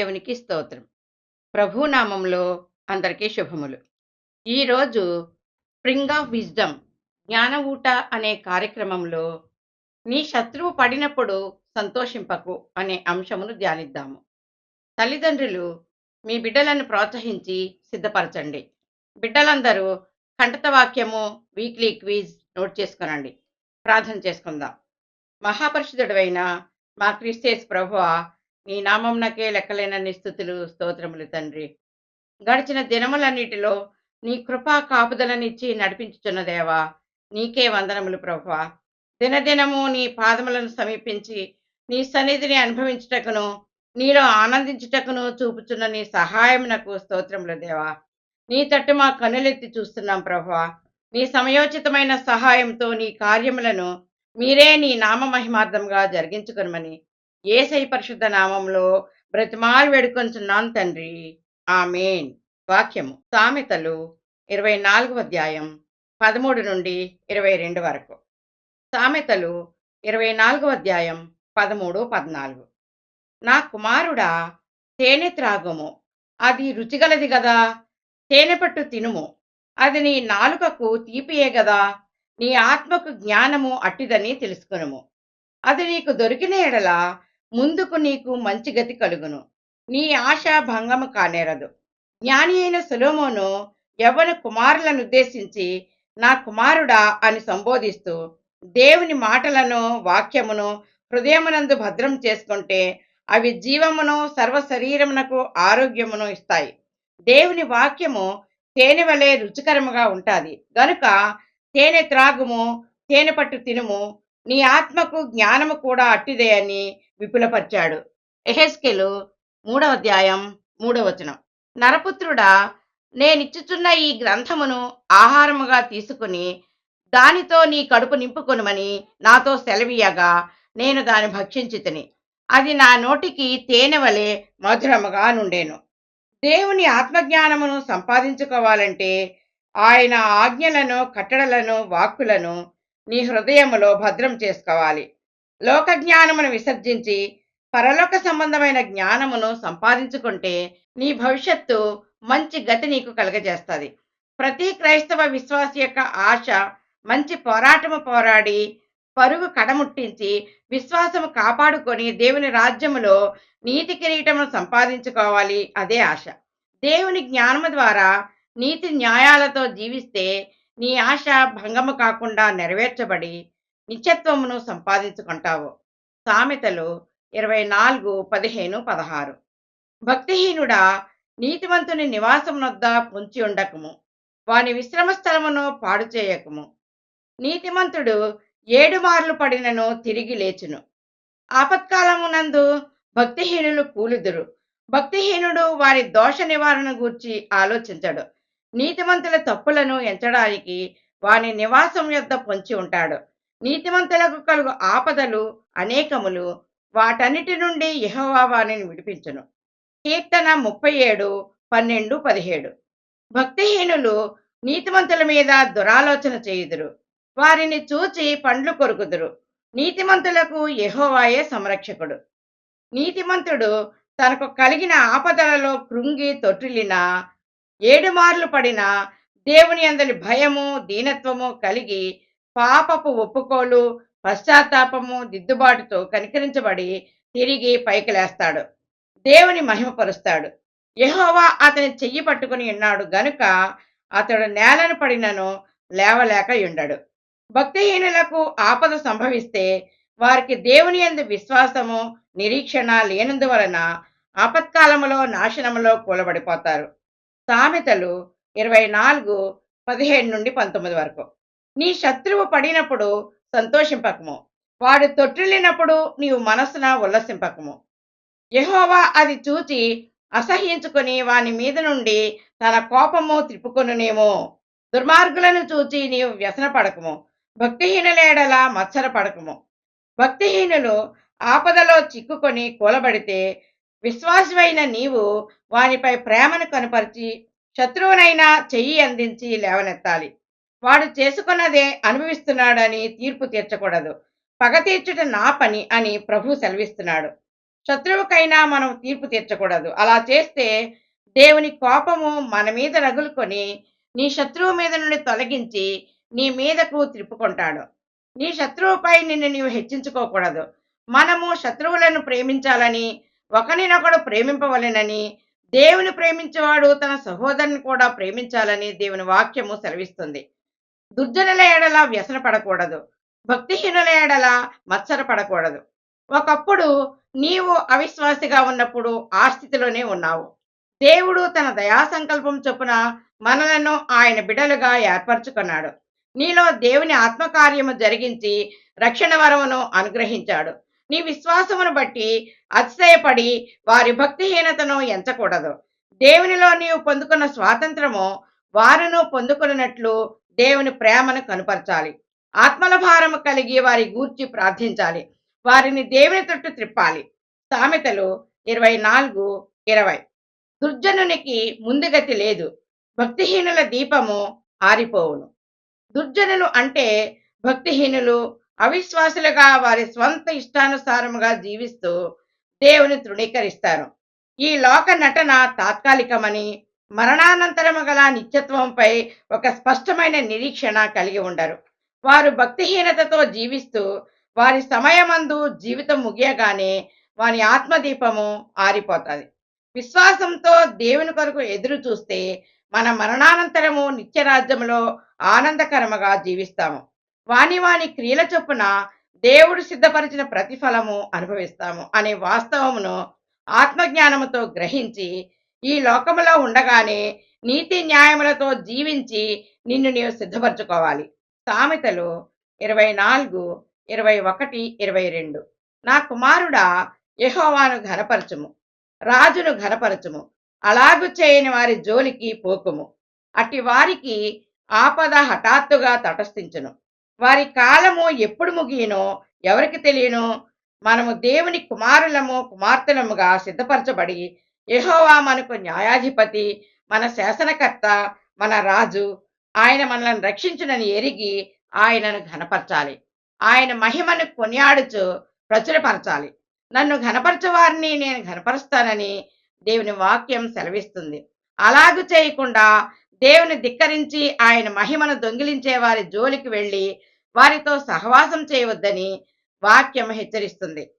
దేవునికి స్తోత్రం. ప్రభునామంలో అందరికీ శుభములు. ఈరోజు స్ప్రింగ్ ఆఫ్ విజ్డమ్ జ్ఞాన ఊట అనే కార్యక్రమంలో నీ శత్రువు పడినప్పుడు సంతోషింపకు అనే అంశమును ధ్యానిద్దాము. తల్లిదండ్రులు మీ బిడ్డలను ప్రోత్సహించి సిద్ధపరచండి. బిడ్డలందరూ కంటత వాక్యము వీక్లీ క్విజ్ నోట్ చేసుకునండి. ప్రార్థన చేసుకుందాం. మహాపరిషుదుడైన మా క్రిస్టియస్ ప్రభువ నీ నామంనకే లెక్కలేనన్ని స్థుతులు స్తోత్రములు తండ్రి. గడిచిన దినములన్నిటిలో నీ కృపా కాపుదలనిచ్చి నడిపించుచున్న దేవా నీకే వందనములు ప్రభా దినదినము నీ పాదములను సమీపించి నీ సన్నిధిని అనుభవించుటకును నీలో ఆనందించుటకును చూపుచున్న నీ సహాయమునకు స్తోత్రములు దేవా. నీ తట్టు మా కన్నులెత్తి చూస్తున్నాం ప్రభా నీ సమయోచితమైన సహాయంతో నీ కార్యములను మీరే నీ నామ మహిమార్థంగా జరిగించుకునమని ఏసై పరిశుద్ధ నామంలో బ్రతిమాలు వేడుకొంచున్నాను తండ్రి. ఆమెన్. వాక్యము. సామెతలు ఇరవై నాలుగు అధ్యాయం పదమూడు నుండి ఇరవై రెండు వరకు. సామెతలు ఇరవై నాలుగవ అధ్యాయం పదమూడు పద్నాలుగు. నా కుమారుడా తేనె త్రాగుము. అది రుచిగలది గదా? తేనె పట్టు తినుము. అది నీ నాలుకకు తీపియే గదా? నీ ఆత్మకు జ్ఞానము అట్టిదని తెలుసుకునుము. అది నీకు దొరికిన ఎడలా ముందుకు నీకు మంచి గతి కలుగును. నీ ఆశ భంగము కానేరదు. జ్ఞాని అయిన సులోమోను యవ్వన కుమారులను ఉద్దేశించి నా కుమారుడా అని సంబోధిస్తూ దేవుని మాటలను వాక్యమును హృదయమునందు భద్రం చేసుకుంటే అవి జీవమును సర్వ శరీరమునకు ఆరోగ్యమును ఇస్తాయి. దేవుని వాక్యము తేనె వలె రుచికరముగా ఉంటుంది. గనుక తేనె త్రాగుము తేనె పట్టు తినుము నీ ఆత్మకు జ్ఞానము కూడా అట్టిదే అని విపులపరిచాడు. ఎహెస్కెలు మూడవ అధ్యాయం మూడవ వచనం. నరపుత్రుడా నేనిచ్చుచున్న ఈ గ్రంథమును ఆహారముగా తీసుకుని దానితో నీ కడుపు నింపుకొనుమని నాతో సెలవీయగా నేను దాని భక్షించి తిని అది నా నోటికి తేనె వలె మధురముగా నుండేను. దేవుని ఆత్మజ్ఞానమును సంపాదించుకోవాలంటే ఆయన ఆజ్ఞలను కట్టడలను వాక్కులను నీ హృదయములో భద్రం చేసుకోవాలి. లోక జ్ఞానమును విసర్జించి పరలోక సంబంధమైన జ్ఞానమును సంపాదించుకుంటే నీ భవిష్యత్తు మంచి గతి నీకు కలగజేస్తుంది. ప్రతి క్రైస్తవ విశ్వాస యొక్క ఆశ మంచి పోరాటము పోరాడి పరుగు కడముట్టించి విశ్వాసము కాపాడుకొని దేవుని రాజ్యములో నీతి కిరీటమును సంపాదించుకోవాలి అదే ఆశ. దేవుని జ్ఞానము ద్వారా నీతి న్యాయాలతో జీవిస్తే నీ ఆశ భంగము కాకుండా నెరవేర్చబడి నిత్యత్వమును సంపాదించుకుంటావు. సామెతలు ఇరవై నాలుగు పదిహేను పదహారు. భక్తిహీనుడా నీతివంతుని నివాసమునొద్ద పొంచి ఉండకము. వాని విశ్రమ స్థలమును పాడు చేయకము. నీతిమంతుడు ఏడు మార్లు పడినను తిరిగి లేచును. ఆపత్కాలమునందు భక్తిహీనులు కూలుదురు. భక్తిహీనుడు వారి దోష నివారణ గూర్చి ఆలోచించడు. నీతిమంతుల తప్పులను ఎంచడానికి వాని నివాసం యొద్ద పొంచి ఉంటాడు. నీతిమంతులకు కలుగు ఆపదలు అనేకములు వాటన్నిటి నుండి యెహోవా వానిని విడిపించును. కీర్తన ముప్పై ఏడు పన్నెండు పదిహేడు. భక్తిహీనులు నీతిమంతుల మీద దురాలోచన చేయుదురు. వారిని చూచి పండ్లు కొరుకుదురు. నీతిమంతులకు యహోవాయే సంరక్షకుడు. నీతిమంతుడు తనకు కలిగిన ఆపదలలో కృంగి తొట్టిలినా ఏడు మార్లు పడినా దేవుని అందరి భయము దీనత్వము కలిగి పాపపు ఒప్పుకోలు పశ్చాత్తాపము దిద్దుబాటుతో కనికరించబడి తిరిగి పైకి లేస్తాడు దేవుని మహిమపరుస్తాడు. యహోవా అతని చెయ్యి పట్టుకుని ఉన్నాడు గనుక అతడు నేలను పడినను లేవలేక ఉండడు భక్తిహీనులకు ఆపద సంభవిస్తే వారికి దేవుని ఎందు విశ్వాసము నిరీక్షణ లేనందువలన ఆపత్కాలములో నాశనములో కూలబడిపోతారు. సామెతలు ఇరవై నాలుగు పదిహేడు నుండి పంతొమ్మిది వరకు. నీ శత్రువు పడినప్పుడు సంతోషింపకము. వాడు తొట్టిల్లినప్పుడు నీవు మనస్సున ఉల్లసింపకము. యహోవా అది చూచి అసహ్యించుకొని వాని మీద నుండి తన కోపము త్రిప్పుకొనునేమో దుర్మార్గులను చూచి నీవు వ్యసన పడకము. భక్తిహీనులేడల మత్సర పడకము. భక్తిహీనులు ఆపదలో చిక్కుకొని కూలబడితే విశ్వాసమైన నీవు వానిపై ప్రేమను కనపరిచి శత్రువునైనా చెయ్యి అందించి లేవనెత్తాలి. వాడు చేసుకున్నదే అనుభవిస్తున్నాడని తీర్పు తీర్చకూడదు. పగ తీర్చుట నా పని అని ప్రభు సెలవిస్తున్నాడు. శత్రువుకైనా మనం తీర్పు తీర్చకూడదు. అలా చేస్తే దేవుని కోపము మన మీద రగులుకొని నీ శత్రువు మీద నుండి తొలగించి నీ మీదకు త్రిప్పుకుంటాడు. నీ శత్రువుపై నిన్ను నీవు హెచ్చించుకోకూడదు. మనము శత్రువులను ప్రేమించాలని ఒకరినొకడు ప్రేమింపవలెనని దేవుని ప్రేమించేవాడు తన సహోదరుని కూడా ప్రేమించాలని దేవుని వాక్యము సెలవిస్తుంది. దుర్జనుల ఏడల వ్యసన పడకూడదు. భక్తిహీనుల ఏడల మత్సర పడకూడదు. ఒకప్పుడు నీవు అవిశ్వాసిగా ఉన్నప్పుడు ఆ స్థితిలోనే ఉన్నావు. దేవుడు తన దయా సంకల్పం చొప్పున మనలను ఆయన బిడలుగా ఏర్పరచుకున్నాడు. నీలో దేవుని ఆత్మకార్యము జరిగించి రక్షణ వరమును అనుగ్రహించాడు. నీ విశ్వాసమును బట్టి అతిశయపడి వారి భక్తిహీనతను ఎంచకూడదు. దేవునిలో నీవు పొందుకున్న స్వాతంత్రము వారును పొందుకున్నట్లు దేవుని ప్రేమను కనుపరచాలి. ఆత్మల భారము కలిగి వారి గూర్చి ప్రార్థించాలి. వారిని దేవుని తట్టు త్రిప్పాలి. సామెతలు ఇరవై నాలుగు ఇరవై. దుర్జనునికి ముందుగతి లేదు. భక్తిహీనుల దీపము ఆరిపోవును. దుర్జనులు అంటే భక్తిహీనులు అవిశ్వాసులుగా వారి స్వంత ఇష్టానుసారముగా జీవిస్తూ దేవుని తృణీకరిస్తారు. ఈ లోక నటన తాత్కాలికమని మరణానంతరము గల నిత్యత్వంపై ఒక స్పష్టమైన నిరీక్షణ కలిగి ఉండరు. వారు భక్తిహీనతతో జీవిస్తూ వారి సమయమందు జీవితం ముగియగానే వారి ఆత్మదీపము ఆరిపోతుంది. విశ్వాసంతో దేవుని కొరకు ఎదురు చూస్తే మన మరణానంతరము నిత్యరాజ్యములో ఆనందకరముగా జీవిస్తాము. వాని వాని క్రియల చొప్పున దేవుడు సిద్ధపరిచిన ప్రతిఫలము అనుభవిస్తాము అనే వాస్తవమును ఆత్మజ్ఞానముతో గ్రహించి ఈ లోకములో ఉండగానే నీతి న్యాయములతో జీవించి నిన్ను నీవు సిద్ధపరచుకోవాలి. సామెతలు ఇరవై నాలుగు ఇరవై ఒకటి ఇరవై రెండు. నా కుమారుడా యహోవాను ఘనపరచుము రాజును ఘనపరచుము అలాగు చేయని వారి జోలికి పోకుము. అట్టి వారికి ఆపద హఠాత్తుగా తటస్థించును. వారి కాలము ఎప్పుడు ముగియనో ఎవరికి తెలియను మనము దేవుని కుమారులము కుమార్తెలముగా సిద్ధపరచబడి యహోవా మనకు న్యాయాధిపతి మన శాసనకర్త మన రాజు ఆయన మనల్ని రక్షించునని ఎరిగి ఆయనను ఘనపరచాలి. ఆయన మహిమను కొనియాడుచు ప్రచురపరచాలి. నన్ను ఘనపరచవారిని నేను ఘనపరుస్తానని దేవుని వాక్యం సెలవిస్తుంది. అలాగు చేయకుండా దేవుని ధిక్కరించి ఆయన మహిమను దొంగిలించే వారి జోలికి వెళ్ళి వారితో సహవాసం చేయవద్దని వాక్యం హెచ్చరిస్తుంది.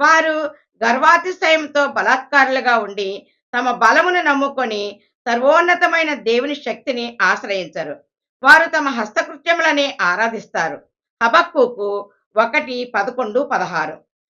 వారు గర్వాతిశయంతో బలాత్కారులుగా ఉండి తమ బలమును నమ్ముకొని సర్వోన్నతమైన దేవుని శక్తిని ఆశ్రయించరు. వారు తమ హస్తకృత్యములని ఆరాధిస్తారు. హబక్కుకు ఒకటి పదకొండు పదహారు.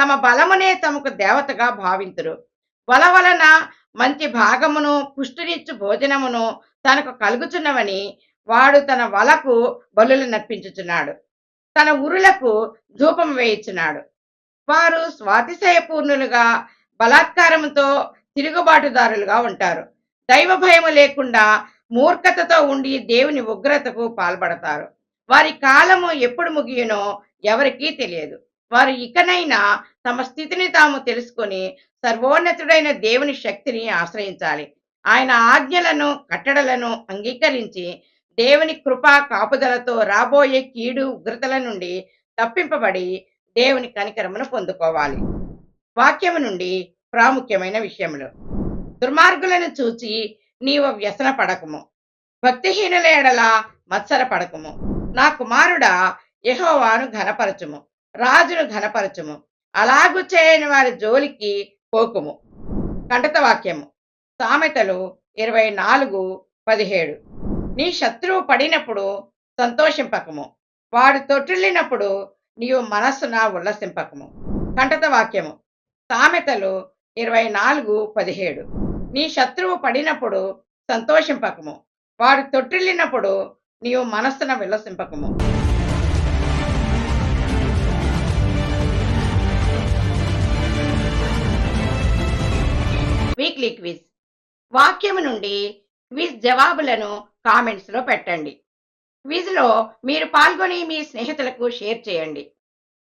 తమ బలమునే తమకు దేవతగా భావింతురు. బల వలన మంచి భాగమును పుష్టినిచ్చు భోజనమును తనకు కలుగుచున్నవని వాడు తన వలకు బలులు నర్పించుచున్నాడు. తన ఉరులకు ధూపం వేయించినాడు వారు స్వాతిశయపూర్ణులుగా బలాత్కారముతో తిరుగుబాటుదారులుగా ఉంటారు. దైవ భయము లేకుండా మూర్ఖతతో ఉండి దేవుని ఉగ్రతకు పాల్పడతారు. వారి కాలము ఎప్పుడు ముగియునో ఎవరికీ తెలియదు. వారు ఇకనైనా తమ స్థితిని తాము తెలుసుకొని సర్వోన్నతుడైన దేవుని శక్తిని ఆశ్రయించాలి. ఆయన ఆజ్ఞలను కట్టడలను అంగీకరించి దేవుని కృపా కాపుదలతో రాబోయే కీడు ఉగ్రతల నుండి తప్పింపబడి దేవుని కనికరమును పొందుకోవాలి. వాక్యము నుండి ప్రాముఖ్యమైన విషయములు. దుర్మార్గులను చూచి నీవు వ్యసన పడకము. భక్తిహీనుల ఎడల మత్సర పడకము. నా కుమారుడా యహోవాను ఘనపరచుము. రాజును ఘనపరచుము. అలాగు చేయని వారి జోలికి పోకుము. కంటత వాక్యము. సామెతలు ఇరవై నాలుగు పదిహేడు. నీ శత్రువు పడినప్పుడు సంతోషింపకము. వాడు తొట్టిల్లినప్పుడు నీవు మనస్సున ఉల్లసింపకము. కంటత వాక్యము. సామెతలు ఇరవై నాలుగు పదిహేడు. నీ శత్రువు పడినప్పుడు సంతోషింపకము. వాడు తొట్టిల్లినప్పుడు నీవు మనస్సున విలసింపకము వీక్లీ క్విజ్. వాక్యము నుండి క్విజ్ జవాబులను కామెంట్స్లో పెట్టండి. క్విజ్లో మీరు పాల్గొని మీ స్నేహితులకు షేర్ చేయండి.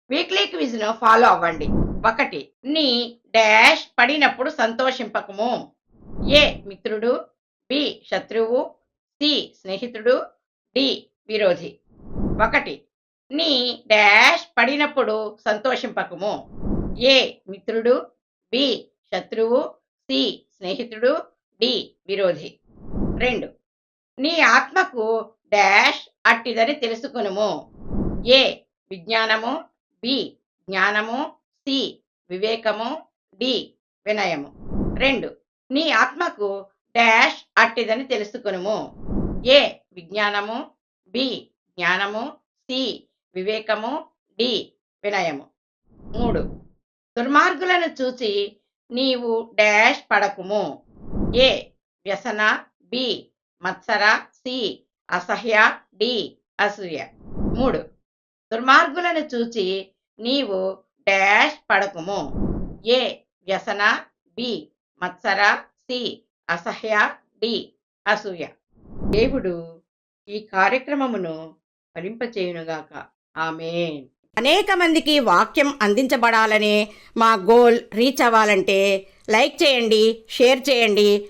వీక్లీ క్విజ్ను ఫాలో అవ్వండి. ఒకటి నీ డాష్ పడినప్పుడు సంతోషింపకము. ఏ మిత్రుడు. బి శత్రువు. సి స్నేహితుడు. డి విరోధి. ఒకటి నీ డాష్ పడినప్పుడు సంతోషింపకము. ఏ మిత్రుడు. బి శత్రువు. సి స్నేహితుడు. డి విరోధి. రెండు నీ ఆత్మకు డాష్ అట్టిదని తెలుసుకునుము. ఏ విజ్ఞానము బి జ్ఞానము సి వివేకము డి వినయము. రెండు నీ ఆత్మకు డాష్ అట్టిదని తెలుసుకునుము. ఏ విజ్ఞానము బి జ్ఞానము సి వివేకము డి వినయము. మూడు దుర్మార్గులను చూసి నీవు డాష్ పడకుము. ఏ వ్యసన బి మత్సర సి అసహ్య డి అసూయ. మూడు. దుర్మార్గులను చూచి నీవు డాష్ పడకుము. ఏ వ్యసన బి మత్సర సి అసహ్య డి అసూయ. దేవుడు ఈ కార్యక్రమమును ఫలింపచేయునుగాక. ఆమె అనేక మందికి వాక్యం అందించబడాలనే మా గోల్ రీచ్ అవ్వాలంటే లైక్ చేయండి షేర్ చేయండి